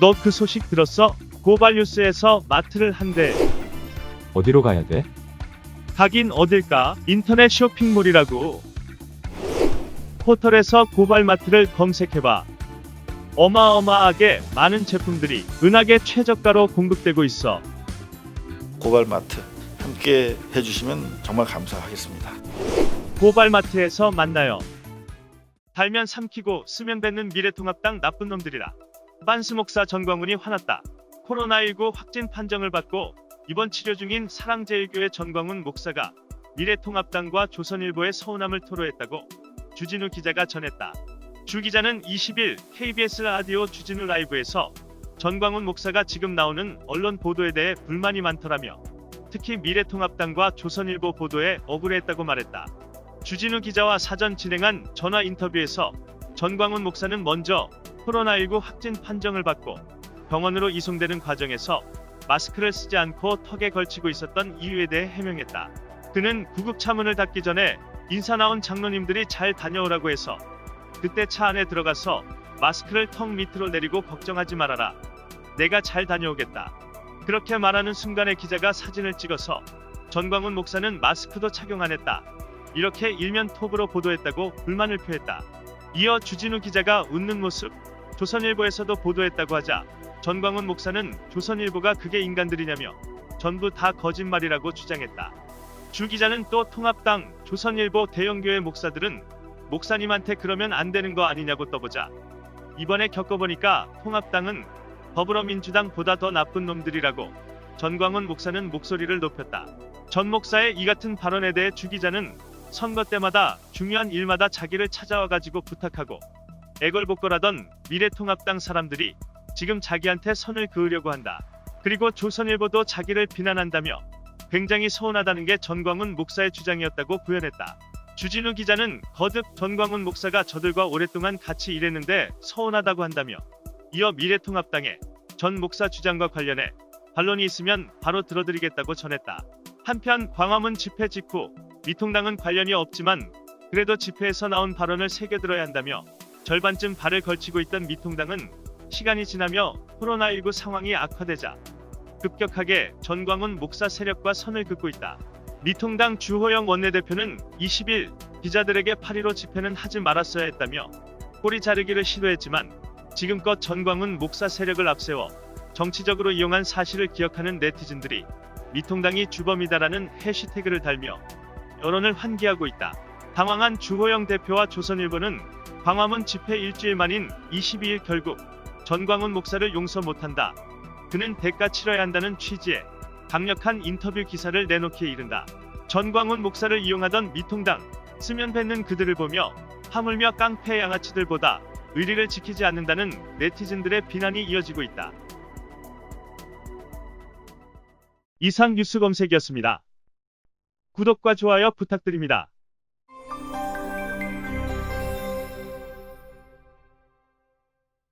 너 그 소식 들었어? 고발뉴스에서 마트를 한대. 어디로 가야 돼? 가긴 어딜까? 인터넷 쇼핑몰이라고. 포털에서 고발마트를 검색해봐. 어마어마하게 많은 제품들이 은하계 최저가로 공급되고 있어. 고발마트 함께 해주시면 정말 감사하겠습니다. 고발마트에서 만나요. 달면 삼키고 쓰면 뱉는 미래통합당 나쁜 놈들이라. 빤스 목사 전광훈이 화났다. 코로나19 확진 판정을 받고 입원 치료 중인 사랑제일교회 전광훈 목사가 미래통합당과 조선일보의 서운함을 토로했다고 주진우 기자가 전했다. 주 기자는 20일 KBS 라디오 주진우 라이브에서 전광훈 목사가 지금 나오는 언론 보도에 대해 불만이 많더라며 특히 미래통합당과 조선일보 보도에 억울했다고 말했다. 주진우 기자와 사전 진행한 전화 인터뷰에서 전광훈 목사는 먼저 코로나19 확진 판정을 받고 병원으로 이송되는 과정에서 마스크를 쓰지 않고 턱에 걸치고 있었던 이유에 대해 해명했다. 그는 구급 차 문을 닫기 전에 인사 나온 장로님들이 잘 다녀오라고 해서 그때 차 안에 들어가서 마스크를 턱 밑으로 내리고 걱정하지 말아라. 내가 잘 다녀오겠다. 그렇게 말하는 순간에 기자가 사진을 찍어서 전광훈 목사는 마스크도 착용 안 했다. 이렇게 일면 톱으로 보도했다고 불만을 표했다. 이어 주진우 기자가 웃는 모습, 조선일보에서도 보도했다고 하자 전광훈 목사는 조선일보가 그게 인간들이냐며 전부 다 거짓말이라고 주장했다. 주 기자는 또 통합당, 조선일보 대형교회 목사들은 목사님한테 그러면 안 되는 거 아니냐고 떠보자 이번에 겪어보니까 통합당은 더불어민주당보다 더 나쁜 놈들이라고 전광훈 목사는 목소리를 높였다. 전 목사의 이 같은 발언에 대해 주 기자는 선거 때마다 중요한 일마다 자기를 찾아와 가지고 부탁하고 애걸복걸하던 미래통합당 사람들이 지금 자기한테 선을 그으려고 한다. 그리고 조선일보도 자기를 비난한다며 굉장히 서운하다는 게 전광훈 목사의 주장이었다고 구현했다. 주진우 기자는 거듭 전광훈 목사가 저들과 오랫동안 같이 일했는데 서운하다고 한다며 이어 미래통합당의 전 목사 주장과 관련해 반론이 있으면 바로 들어드리겠다고 전했다. 한편 광화문 집회 직후 미통당은 관련이 없지만 그래도 집회에서 나온 발언을 새겨들어야 한다며 절반쯤 발을 걸치고 있던 미통당은 시간이 지나며 코로나19 상황이 악화되자 급격하게 전광훈 목사 세력과 선을 긋고 있다. 미통당 주호영 원내대표는 20일 기자들에게 8.15 집회는 하지 말았어야 했다며 꼬리 자르기를 시도했지만 지금껏 전광훈 목사 세력을 앞세워 정치적으로 이용한 사실을 기억하는 네티즌들이 미통당이 주범이다라는 해시태그를 달며 여론을 환기하고 있다. 당황한 주호영 대표와 조선일보는 광화문 집회 일주일 만인 22일 결국 전광훈 목사를 용서 못한다. 그는 대가 치러야 한다는 취지의 강력한 인터뷰 기사를 내놓기에 이른다. 전광훈 목사를 이용하던 미통당 쓰면 뱉는 그들을 보며 하물며 깡패 양아치들보다 의리를 지키지 않는다는 네티즌들의 비난이 이어지고 있다. 이상 뉴스 검색이었습니다. 구독과 좋아요 부탁드립니다.